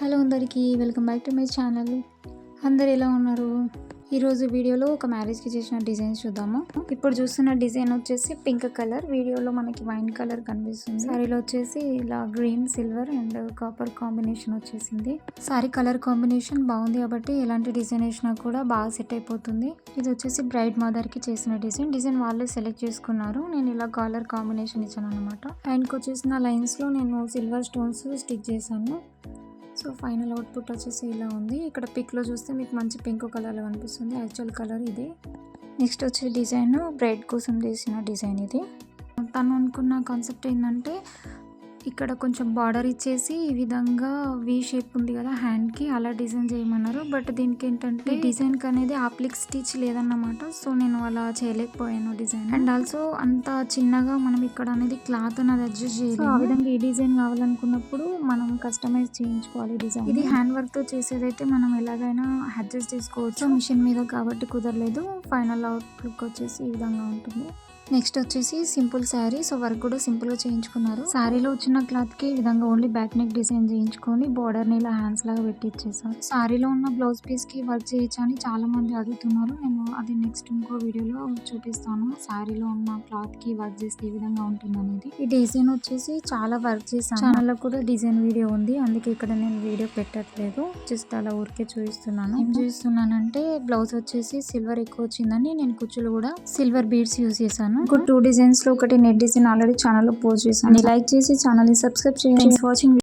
Hello అందరికీ welcome back to my channel. అందరు ఎలా ఉన్నారు? ఈరోజు వీడియోలో ఒక మ్యారేజ్కి చేసిన డిజైన్స్ చూద్దాము. ఇప్పుడు చూస్తున్న డిజైన్ వచ్చేసి పింక్ కలర్. వీడియోలో మనకి వైన్ కలర్ కనిపిస్తుంది. సారీలో వచ్చేసి ఇలా green silver and copper combination వచ్చేసింది. సారీ కలర్ కాంబినేషన్ బాగుంది కాబట్టి ఎలాంటి డిజైన్ వేసినా కూడా బాగా సెట్ అయిపోతుంది. ఇది వచ్చేసి బ్రైడ్ మదర్కి చేసిన డిజైన్. డిజైన్ వాళ్ళే సెలెక్ట్ చేసుకున్నారు. నేను ఇలా కలర్ కాంబినేషన్ ఇచ్చాను అనమాట హ్యాండ్కి వచ్చేసిన లైన్స్లో నేను సిల్వర్ స్టోన్స్ స్టిక్ చేశాను. సో ఫైనల్ అవుట్పుట్ వచ్చేసి ఇలా ఉంది. ఇక్కడ పిక్లో చూస్తే మీకు మంచి పింక్ కలర్లో కనిపిస్తుంది యాక్చువల్ కలర్ ఇది. నెక్స్ట్ వచ్చే డిజైన్ బ్రైడ్ కోసం చేసిన డిజైన్ ఇది. తను అనుకున్న కాన్సెప్ట్ ఏంటంటే ఇక్కడ కొంచెం బార్డర్ ఇచ్చేసి ఈ విధంగా వి షేప్ ఉంది కదా హ్యాండ్కి అలా డిజైన్ చేయమన్నారు. బట్ దీనికి ఏంటంటే డిజైన్కి అనేది ఆప్లిక్ స్టిచ్ లేదన్నమాట. సో నేను అలా చేయలేకపోయాను డిజైన్ అండ్ ఆల్సో అంత చిన్నగా మనం ఇక్కడ అనేది క్లాత్ అనేది అడ్జస్ట్ చేయలేదు ఆ విధంగా ఈ డిజైన్ కావాలనుకున్నప్పుడు మనం కస్టమైజ్ చేయించుకోవాలి డిజైన్ ఇది హ్యాండ్ వర్క్తో చేసేదైతే మనం ఎలాగైనా అడ్జస్ట్ చేసుకోవచ్చు. మిషన్ మీద కాబట్టి కుదరలేదు. ఫైనల్ అవుట్ లుక్ వచ్చేసి ఈ విధంగా ఉంటుంది. నెక్స్ట్ వచ్చేసి సింపుల్ శారీ. సో వర్క్ కూడా సింపుల్గా చేయించుకున్నారు. శారీలో వచ్చిన క్లాత్కి ఈ విధంగా ఓన్లీ బ్యాక్ నెక్ డిజైన్ చేయించుకొని బోర్డర్ని ఇలా హ్యాండ్స్ లాగా పెట్టి ఇచ్చేసాను శారీలో ఉన్న బ్లౌజ్ పీస్కి వర్క్ చేయొచ్చు అని చాలా మంది అడుగుతున్నారు. నేను అది నెక్స్ట్ ఇంకో వీడియోలో చూపిస్తాను. శారీలో ఉన్న క్లాత్కి వర్క్ చేస్తే ఈ విధంగా ఉంటుంది అనేది ఈ డిజైన్ వచ్చేసి చాలా వర్క్ చేశాను. ఛానల్లో కూడా డిజైన్ వీడియో ఉంది. అందుకే ఇక్కడ నేను వీడియో పెట్టట్లేదు. జస్ట్ అలా ఊరికే చూపిస్తున్నాను. ఏం చూపిస్తున్నానంటే బ్లౌజ్ వచ్చేసి సిల్వర్ ఎక్కువ వచ్చిందని నేను కుచ్చులు కూడా సిల్వర్ బీడ్స్ యూజ్ చేశాను. ఇంకో టూ డిజైన్స్లో ఒకటి నెట్ డిజైన్ ఆల్రెడీ ఛానల్లో పోస్ట్ చేశాను. లైక్ చేసి ఛానల్ని సబ్స్క్రైబ్ చేయండి. వాచింగ్